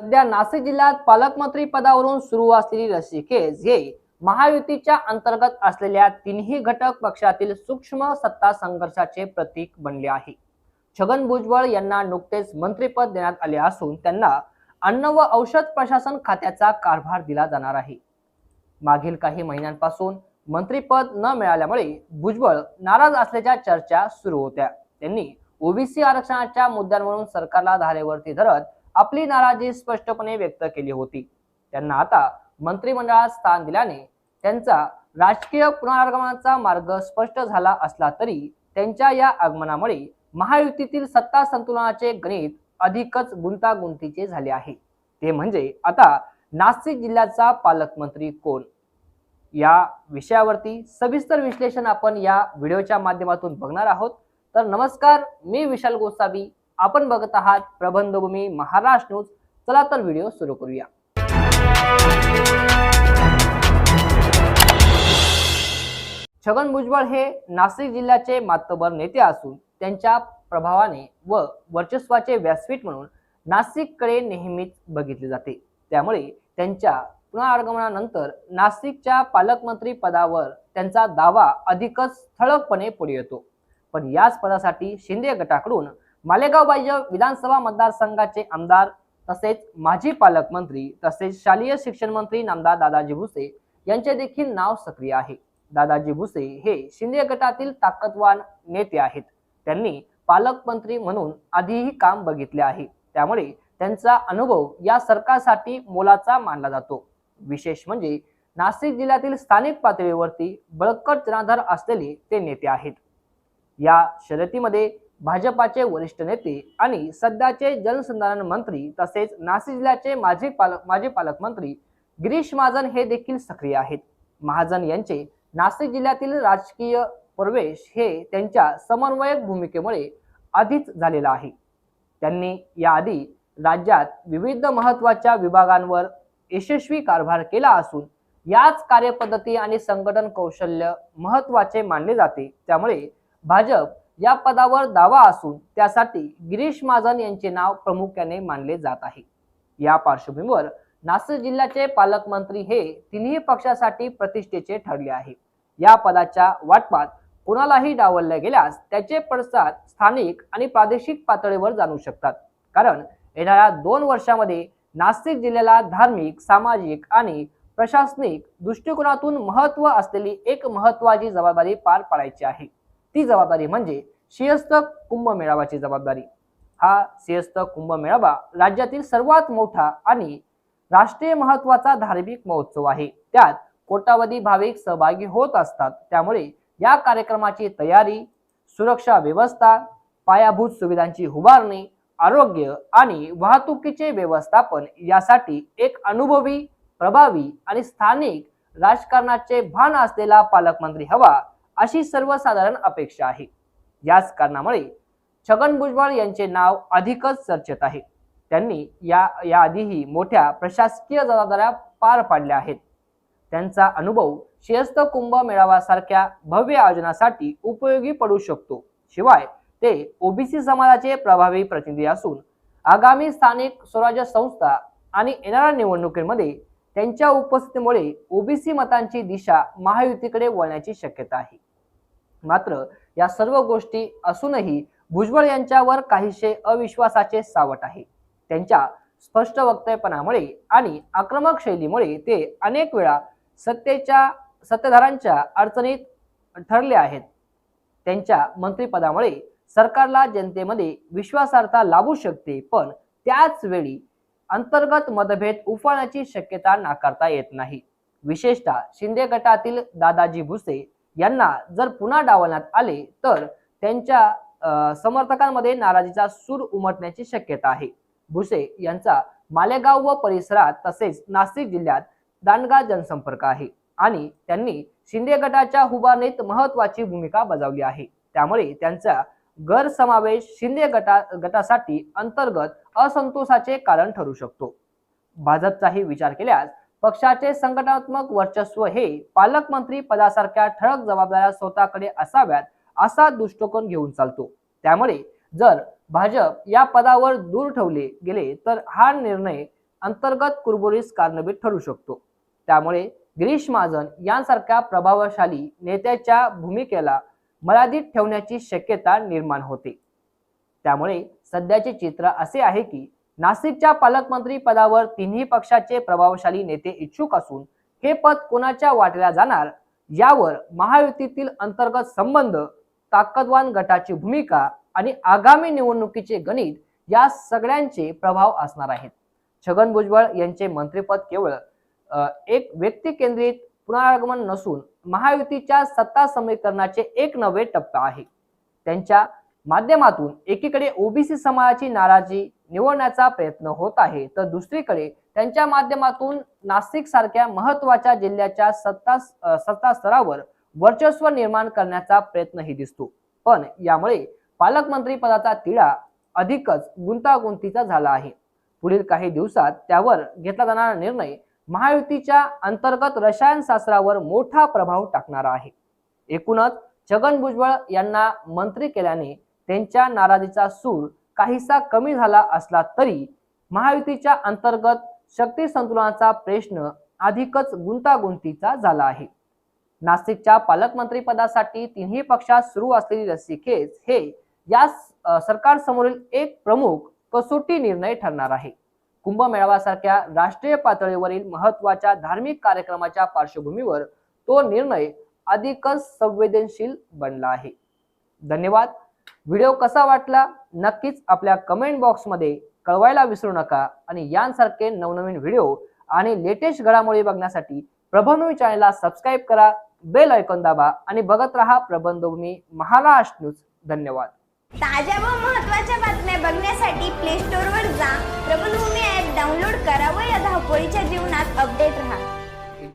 सध्या नाशिक जिल्ह्यात पालकमंत्री पदावरून सुरू असलेली रस्सीखेच हे महायुतीच्या अंतर्गत असलेल्या तिन्ही घटक पक्षातील सूक्ष्म सत्ता संघर्षाचे प्रतीक बनले आहे. छगन भुजबळ यांना नुकतेच मंत्रिपद देण्यात आले असून त्यांना अन्न व औषध प्रशासन खात्याचा कारभार दिला जाणार आहे. मागील काही महिन्यांपासून मंत्रिपद न मिळाल्यामुळे भुजबळ नाराज असल्याच्या चर्चा सुरू होत्या. त्यांनी ओबीसी आरक्षणाच्या मुद्द्यांवरून सरकारला धारेवरती धरत आपली नाराजी स्पष्टपणे व्यक्त केली होती. त्यांना आता मंत्रिमंडळात स्थान दिल्याने त्यांचा राजकीय पुनरागमनाचा मार्ग स्पष्ट झाला असला तरी त्यांच्या या आगमनामुळे महायुतीतील सत्ता संतुलनाचे गणित अधिकच गुंतागुंतीचे झाले आहे. ते म्हणजे आता नाशिक जिल्ह्याचा पालकमंत्री कोण? या विषयावरती सविस्तर विश्लेषण आपण या व्हिडिओच्या माध्यमातून बघणार आहोत. तर नमस्कार मी विशाल गोसावी. आपण बघत आहात प्रबंधभूमी महाराष्ट्र न्यूज. चला तर व्हिडिओ सुरू करूया. छगन भुजबळ हे नाशिक जिल्ह्याचे मातबर नेते असून त्यांच्या प्रभावाने व वर्चस्वाचे व्यासपीठ म्हणून नाशिककडे नेहमीच बघितले जाते. त्यामुळे त्यांच्या पुनरागमनानंतर नाशिकच्या पालकमंत्री पदावर त्यांचा दावा अधिकच ठळकपणे पुढे येतो. पण याच पदासाठी शिंदे गटाकडून मालेगाव बाह्य विधानसभा मतदारसंघाचे आमदार तसेच माजी पालकमंत्री तसेच शालेय शिक्षण मंत्री नामदार दादाजी भुसे यांचे देखील नाव सक्रिय आहे. दादाजी भुसे हे शिंदे गटातील ताकदवान नेते आहेत. त्यांनी पालकमंत्री म्हणून आधीही काम बघितले आहे. त्यामुळे त्यांचा अनुभव या सरकारसाठी मोलाचा मानला जातो. विशेष म्हणजे नाशिक जिल्ह्यातील स्थानिक पातळीवरती बळकट जनाधार असलेले ते नेते आहेत. या शर्यतीमध्ये भाजपाचे वरिष्ठ नेते आणि सध्याचे जलसंधारण मंत्री तसेच नाशिक जिल्ह्याचे माजी पालक माजी पालकमंत्री गिरीश महाजन हे देखील सक्रिय आहेत. महाजन यांचे नाशिक जिल्ह्यातील राजकीय प्रवेश हे त्यांच्या समन्वयक भूमिकेमुळे आधीच झालेला आहे. त्यांनी याआधी राज्यात विविध महत्त्वाच्या विभागांवर यशस्वी कारभार केला असून याच कार्यपद्धती आणि संघटन कौशल्य महत्त्वाचे मानले जाते. त्यामुळे भाजप या पदावर दावा असून त्यासाठी गिरीश महाजन यांचे नाव प्रामुख्याने मानले जात आहे. या पार्श्वभूमीवर नाशिक जिल्ह्याचे पालकमंत्री हे तिन्ही पक्षासाठी प्रतिष्ठेचे ठरले आहे. या पदाच्या वाटपात कोणालाही डावलले गेल्यास त्याचे पडसाद स्थानिक आणि प्रादेशिक पातळीवर जाणू शकतात. कारण येणाऱ्या दोन वर्षामध्ये नाशिक जिल्ह्याला धार्मिक सामाजिक आणि प्रशासनिक दृष्टिकोनातून महत्त्व असलेली एक महत्वाची जबाबदारी पार पाडायची आहे. ती जबाबदारी म्हणजे सिंहस्थ कुंभमेळावाची जबाबदारी. हा सिंहस्थ कुंभमेळावा राज्यातील सर्वात मोठा आणि राष्ट्रीय महत्त्वाचा धार्मिक महोत्सव आहे. त्यात कोटावधी भाविक सहभागी होत असतात. त्यामुळे या कार्यक्रमाची तयारी सुरक्षा व्यवस्था पायाभूत सुविधांची उभारणी आरोग्य आणि वाहतुकीचे व्यवस्थापन यासाठी एक अनुभवी प्रभावी आणि स्थानिक राजकारणाचे भान असलेला पालकमंत्री हवा अशी सर्वसाधारण अपेक्षा आहे. याच कारणामुळे छगन भुजबळ यांचे नाव अधिकच चर्चेत आहे. त्यांनी या याआधीही मोठ्या प्रशासकीय जबाबदाऱ्या पार पाडल्या आहेत. त्यांचा अनुभव शिरस्त कुंभ मेळाव्यासारख्या भव्य आयोजनासाठी उपयोगी पडू शकतो. शिवाय ते ओबीसी समाजाचे प्रभावी प्रतिनिधी असून आगामी स्थानिक स्वराज्य संस्था आणि येणाऱ्या निवडणुकीमध्ये त्यांच्या उपस्थितीमुळे ओबीसी मतांची दिशा महायुतीकडे वळण्याची शक्यता आहे. मात्र या सर्व गोष्टी असूनही भुजबळ यांच्यावर काहीशे अविश्वासाचे सावट आहे. त्यांच्या स्पष्ट वक्तव्यपणामुळे आणि आक्रमक शैलीमुळे ते अनेक वेळा सत्तेच्या सत्तेधारांच्या अडचणीत ठरले आहेत. त्यांच्या मंत्रिपदामुळे सरकारला जनतेमध्ये विश्वासार्हता लाभू शकते पण त्याच वेळी अंतर्गत मतभेद उफाळण्याची शक्यता नाकारता येत नाही. विशेषतः शिंदे गटातील दादाजी भुसे यांना जर पुन्हा डावलण्यात आले तर त्यांच्या अं, समर्थकांमध्ये नाराजीचा सूर उमटण्याची शक्यता आहे. भुसे यांचा मालेगाव व परिसरात तसेच नाशिक जिल्ह्यात दांडगा जनसंपर्क आहे आणि त्यांनी शिंदे गटाच्या उभारणीत महत्वाची भूमिका बजावली आहे. त्यामुळे त्यांचा गैरसमावेश शिंदे गटा गटासाठी अंतर्गत असंतोषाचे कारण ठरू शकतो. भाजपचाही विचार केल्यास पक्षाचे संघटनात्मक वर्चस्व हे पालकमंत्री पदासारख्या ठळक जबाबदाऱ्या स्वतःकडे असाव्यात असा दृष्टिकोन घेऊन चालतो. त्यामुळे जर भाजप या पदावर दूर ठेवले गेले तर हा निर्णय अंतर्गत कुरबुरीस कारणीभूत ठरू शकतो. त्यामुळे गिरीश महाजन यांसारख्या प्रभावशाली नेत्याच्या भूमिकेला मर्यादित ठेवण्याची शक्यता निर्माण होते. त्यामुळे सध्याचे चित्र असे आहे की नाशिकच्या पालकमंत्री पदावर तिन्ही पक्षाचे प्रभावशाली नेते इच्छुक असून हे पद कोणाच्या वाटल्या जाणार यावर महायुतीतील अंतर्गत संबंध ताकदवान गटाची भूमिका आणि आगामी निवडणुकीचे गणित या सगळ्यांचे प्रभाव असणार आहेत. छगन भुजबळ यांचे मंत्रिपद केवळ एक व्यक्ती केंद्रित पुनरागमन नसून महायुतीच्या सत्ता समीकरणाचे एक नवे टप्पा आहे. त्यांच्या माध्यमातून एकीकडे ओबीसी समाजाची नाराजी निवडण्याचा प्रयत्न होत आहे. तर दुसरीकडे त्यांच्या माध्यमातून नाशिक सारख्या महत्त्वाच्या जिल्ह्याच्या सत्ता सत्ता स्तरावर वर्चस्व निर्माण करण्याचा प्रयत्नही दिसतो. पण यामुळे पालकमंत्री पदाचा तिढा अधिकच गुंतागुंतीचा झाला आहे. पुढील काही दिवसात त्यावर घेतला जाणारा निर्णय महायुतीच्या अंतर्गत रसायनशास्त्रावर मोठा प्रभाव टाकणारा आहे. एकूणच छगन भुजबळ यांना मंत्री केल्याने त्यांच्या नाराजीचा सूर काहीसा कमी झाला असला तरी महायुतीच्या अंतर्गत शक्ती संतुलनाचा प्रश्न अधिकच गुंतागुंतीचा झाला आहे. नाशिकच्या पालकमंत्री पदासाठी तिन्ही पक्षात सुरू असलेली रस्सीखेच हे या सरकारसमोरील एक प्रमुख कसोटी निर्णय ठरणार आहे. कुंभमेळाव्यासारख्या राष्ट्रीय पातळीवरील महत्त्वाच्या धार्मिक कार्यक्रमाच्या पार्श्वभूमीवर तो निर्णय अधिकच संवेदनशील बनला आहे. धन्यवाद. व्हिडिओ कसा वाटला नक्कीच आपल्या कमेंट बॉक्समध्ये कळवायला विसरू नका. आणि यांसारखे नवनवीन व्हिडिओ आणि लेटेस्ट घडामोडी बघण्यासाठी प्रबंधभूमी चॅनलला सबस्क्राईब करा बेल ऐकून दाबा आणि बघत राहा प्रबंधभूमी महाराष्ट्र न्यूज धन्यवाद. ताज्या व महत्त्वाच्या बातम्या बघण्यासाठी प्ले स्टोअरवर जा. प्रबंधभूमी ऍप डाउनलोड करा व या धावपळीच्या जीवनात अपडेट राहा.